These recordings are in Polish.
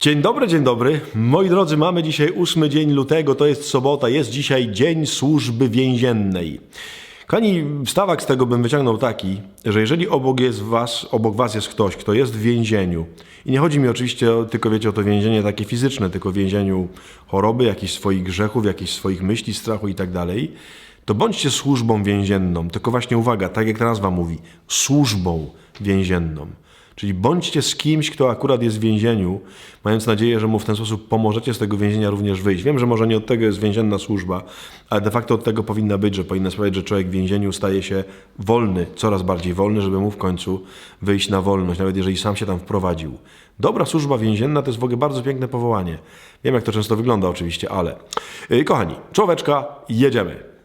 Dzień dobry, dzień dobry. Moi drodzy, mamy dzisiaj ósmy dzień lutego, to jest sobota, jest dzisiaj Dzień Służby Więziennej. Kochani, wstawak z tego bym wyciągnął taki, że jeżeli obok, jest was, obok was jest ktoś, kto jest w więzieniu, i nie chodzi mi oczywiście tylko, wiecie, o to więzienie takie fizyczne, tylko więzieniu choroby, jakichś swoich grzechów, jakichś swoich myśli, strachu i tak dalej, to bądźcie służbą więzienną. Tylko właśnie uwaga, tak jak nazwa mówi, służbą więzienną. Czyli bądźcie z kimś, kto akurat jest w więzieniu, mając nadzieję, że mu w ten sposób pomożecie z tego więzienia również wyjść. Wiem, że może nie od tego jest więzienna służba, ale de facto od tego powinna być, że powinna sprawiać, że człowiek w więzieniu staje się wolny, coraz bardziej wolny, żeby mu w końcu wyjść na wolność, nawet jeżeli sam się tam wprowadził. Dobra służba więzienna to jest w ogóle bardzo piękne powołanie. Wiem, jak to często wygląda oczywiście, ale... Yy, kochani, człowieczka, jedziemy.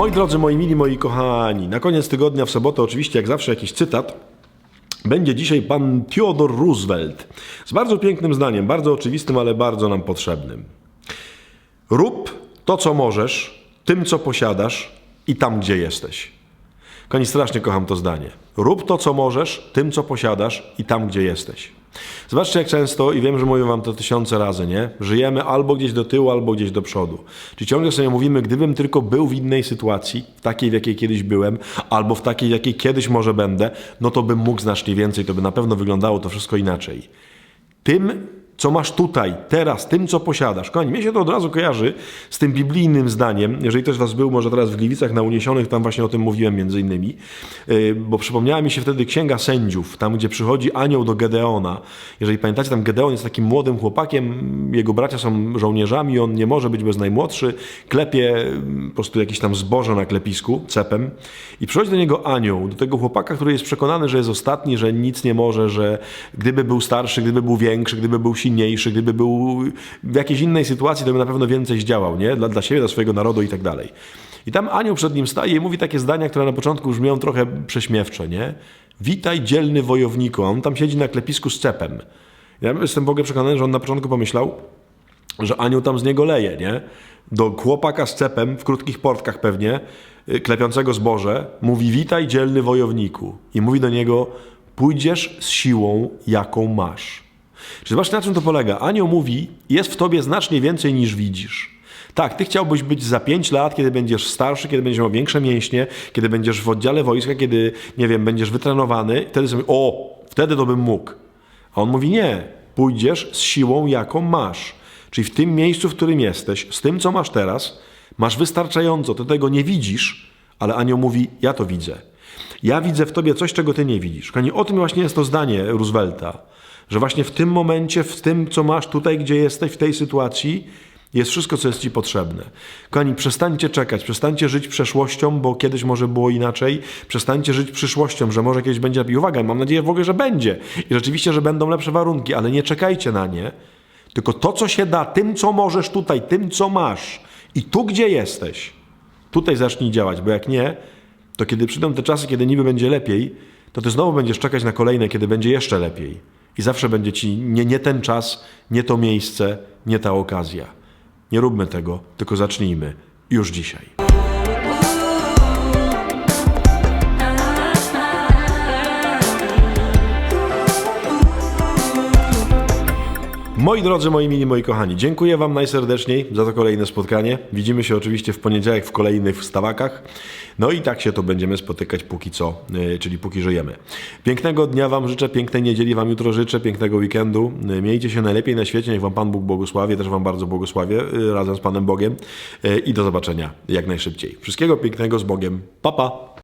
Moi drodzy, moi mili, moi kochani, na koniec tygodnia w sobotę oczywiście, jak zawsze, jakiś cytat. Będzie dzisiaj pan Theodore Roosevelt z bardzo pięknym zdaniem, bardzo oczywistym, ale bardzo nam potrzebnym. Rób to, co możesz, tym, co posiadasz i tam, gdzie jesteś. Kochani, strasznie kocham to zdanie. Rób to, co możesz, tym, co posiadasz i tam, gdzie jesteś. Zobaczcie, jak często, i wiem, że mówię wam to tysiące razy, nie? Żyjemy albo gdzieś do tyłu, albo gdzieś do przodu. Czyli ciągle sobie mówimy, gdybym tylko był w innej sytuacji, w takiej, w jakiej kiedyś byłem, albo w takiej, w jakiej kiedyś może będę, no to bym mógł znacznie więcej, to by na pewno wyglądało to wszystko inaczej. Tym, co masz tutaj, teraz, tym, co posiadasz. Kochani, mnie się to od razu kojarzy z tym biblijnym zdaniem. Jeżeli ktoś z Was był może teraz w Gliwicach na Uniesionych, tam właśnie o tym mówiłem między innymi, yy, bo przypomniała mi się wtedy Księga Sędziów, tam gdzie przychodzi anioł do Gedeona. Jeżeli pamiętacie, tam Gedeon jest takim młodym chłopakiem, jego bracia są żołnierzami, on nie może być bez najmłodszy, klepie mm, po prostu jakieś tam zboże na klepisku, cepem i przychodzi do niego anioł, do tego chłopaka, który jest przekonany, że jest ostatni, że nic nie może, że gdyby był starszy, gdyby był większy, gdyby był silniejszy, gdyby był w jakiejś innej sytuacji, to by na pewno więcej zdziałał, nie? Dla, dla siebie, dla swojego narodu i tak dalej. I tam anioł przed nim staje i mówi takie zdania, które na początku brzmią trochę prześmiewcze, nie? Witaj dzielny wojowniku, on tam siedzi na klepisku z cepem. Ja jestem ogóle przekonany, że on na początku pomyślał, że anioł tam z niego leje, nie? Do chłopaka z cepem, w krótkich portkach pewnie, y, klepiącego zboże, mówi witaj dzielny wojowniku. I mówi do niego, pójdziesz z siłą, jaką masz. Czy zobaczcie, na czym to polega? Anioł mówi, jest w tobie znacznie więcej niż widzisz. Tak, ty chciałbyś być za 5 lat, kiedy będziesz starszy, kiedy będziesz miał większe mięśnie, kiedy będziesz w oddziale wojska, kiedy, nie wiem, będziesz wytrenowany. Wtedy sobie, o, wtedy to bym mógł. A on mówi, nie, pójdziesz z siłą, jaką masz. Czyli w tym miejscu, w którym jesteś, z tym, co masz teraz, masz wystarczająco. Ty tego nie widzisz, ale anioł mówi, ja to widzę. Ja widzę w tobie coś, czego ty nie widzisz. Kochani, o tym właśnie jest to zdanie Roosevelta, że właśnie w tym momencie, w tym, co masz tutaj, gdzie jesteś, w tej sytuacji, jest wszystko, co jest ci potrzebne. Kochani, przestańcie czekać, przestańcie żyć przeszłością, bo kiedyś może było inaczej. Przestańcie żyć przyszłością, że może kiedyś będzie lepiej. Uwaga, mam nadzieję w ogóle, że będzie. I rzeczywiście, że będą lepsze warunki, ale nie czekajcie na nie. Tylko to, co się da, tym, co możesz tutaj, tym, co masz i tu, gdzie jesteś, tutaj zacznij działać, bo jak nie, to kiedy przyjdą te czasy, kiedy niby będzie lepiej, to ty znowu będziesz czekać na kolejne, kiedy będzie jeszcze lepiej. I zawsze będzie ci nie, nie ten czas, nie to miejsce, nie ta okazja. Nie róbmy tego, tylko zacznijmy już dzisiaj. Moi drodzy, moi mili, moi kochani, dziękuję Wam najserdeczniej za to kolejne spotkanie. Widzimy się oczywiście w poniedziałek w kolejnych wstawakach. No i tak się to będziemy spotykać póki co, yy, czyli póki żyjemy. Pięknego dnia Wam życzę, pięknej niedzieli Wam jutro życzę, pięknego weekendu. Yy, Miejcie się najlepiej na świecie, niech Wam Pan Bóg błogosławi, też Wam bardzo błogosławię yy, razem z Panem Bogiem i do zobaczenia jak najszybciej. Wszystkiego pięknego z Bogiem. Pa, pa!